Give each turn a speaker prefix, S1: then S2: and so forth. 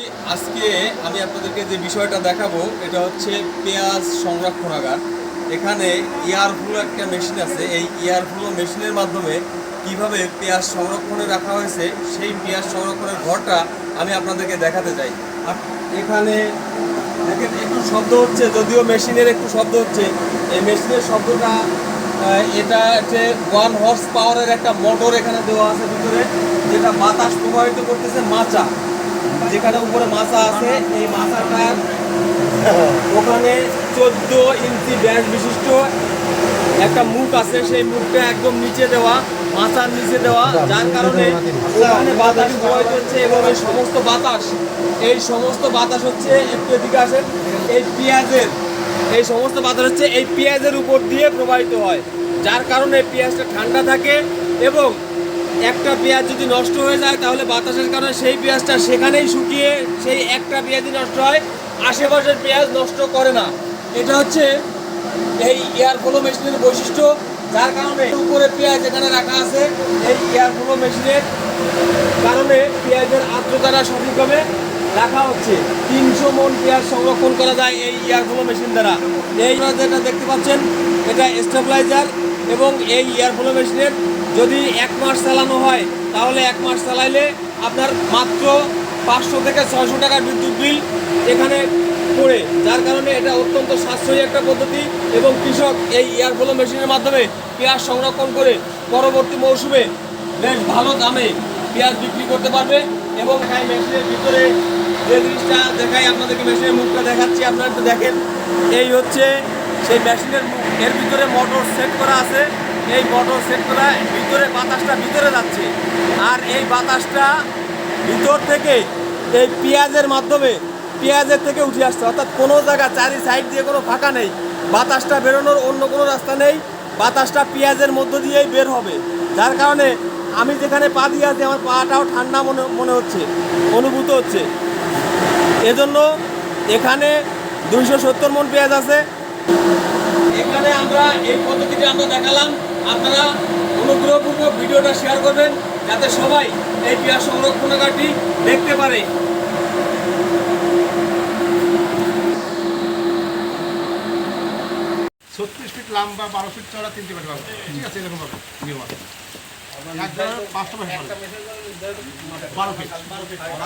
S1: আজকে আমি আপনাদেরকে যে বিষয়টা দেখাবো, এটা হচ্ছে পেঁয়াজ সংরক্ষণাগার। এখানে এয়ারফ্লো একটা মেশিন আছে। এই এয়ারফ্লো মেশিনের মাধ্যমে কীভাবে পেঁয়াজ সংরক্ষণে রাখা হয়েছে, সেই পেঁয়াজ সংরক্ষণের ঘরটা আমি আপনাদেরকে দেখাতে চাই। আপ- এখানে দেখেন, একটু শব্দ হচ্ছে, যদিও মেশিনের একটু শব্দ হচ্ছে। এই মেশিনের শব্দটা এটা হচ্ছে ওয়ান হর্স পাওয়ারের একটা মোটর এখানে দেওয়া আছে ভিতরে, যেটা বাতাস প্রবাহিত করতেছে মাচা। যেখানে উপরে মাছা আছে এই মাছাটার ওখানে চোদ্দ ইঞ্চি ব্যাস বিশিষ্ট একটা মুখ আছে সেই মুখটা একদম নিচে দেওয়া মাথার নিচে দেওয়া যার কারণে ওখানে বাতাস প্রবাহিত হচ্ছে এবং এই সমস্ত বাতাস এই সমস্ত বাতাস হচ্ছে একটু এদিকে আসেন এই পেঁয়াজের এই সমস্ত বাতাস হচ্ছে এই পেঁয়াজের উপর দিয়ে প্রবাহিত হয় যার কারণে পেঁয়াজটা ঠান্ডা থাকে এবং একটা পেঁয়াজ যদি নষ্ট হয়ে যায়, তাহলে বাতাসের কারণে সেই পেঁয়াজটা সেখানেই শুকিয়ে সেই একটা পেঁয়াজই নষ্ট হয়। আশেপাশের পেঁয়াজ নষ্ট করে না। এটা হচ্ছে এই এয়ার ফ্লো মেশিনের বৈশিষ্ট্য, যার কারণে উপরে পেঁয়াজ এখানে রাখা আছে এই এয়ার ফ্লো মেশিনের কারণে পেঁয়াজের আর্দ্রতাটা সঠিকভাবে রাখা হচ্ছে। তিনশো মন পেঁয়াজ সংরক্ষণ করা যায় এই এয়ার ফ্লো মেশিন দ্বারা। এই যেটা দেখতে পাচ্ছেন, এটা স্টেবিলাইজার এবং এই এয়ার ফ্লো মেশিনের যদি এক মাস চালানো হয়, তাহলে এক মাস চালাইলে আপনার মাত্র পাঁচশো থেকে ছয়শো টাকার বিদ্যুৎ বিল এখানে পড়ে। যার কারণে এটা অত্যন্ত সাশ্রয়ী একটা পদ্ধতি এবং কৃষক এই এয়ার ফ্লো মেশিনের মাধ্যমে পেঁয়াজ সংরক্ষণ করে পরবর্তী মৌসুমে বেশ ভালো দামে পেঁয়াজ বিক্রি করতে পারবে এবং এই মেশিনের ভিতরে যে জিনিসটা দেখাই, আপনাদেরকে মেশিনের মুখটা দেখাচ্ছি, আপনারা একটু দেখেন। এই হচ্ছে সেই মেশিনের এর ভিতরে মোটর সেট করা আছে। এই মোটর সেট করা ভিতরে বাতাসটা ভিতরে যাচ্ছে। আর এই বাতাসটা ভিতর থেকে এই পেঁয়াজের মাধ্যমে, পেঁয়াজের থেকে উঠে আসছে। অর্থাৎ কোনো জায়গা চারি সাইড দিয়ে কোনো ফাঁকা নেই। বাতাসটা বেরোনোর অন্য কোনো রাস্তা নেই। বাতাসটা পেঁয়াজের মধ্য দিয়েই বের হবে। যার কারণে আমি যেখানে পা দিয়ে আছি, আমার পাটাও ঠান্ডা মনে মনে হচ্ছে, অনুভূত হচ্ছে। এজন্য এখানে দুইশো সত্তর মন পেঁয়াজ আছে। এখানে আমরা এই পদ্ধতিটি আমরা দেখালাম। আপনারা অনুগ্রহপূর্বক ভিডিওটা শেয়ার করবেন, যাতে সবাই এই পেঁয়াজ সংরক্ষণাগারটি দেখতে পারে।
S2: ছত্রিশ ফিট লম্বা, বারো ফিট চড়া তিনটে বেড পাবো ঠিক আছে এরকম পাবো ফিট, বারো ফিট বারো ফিট।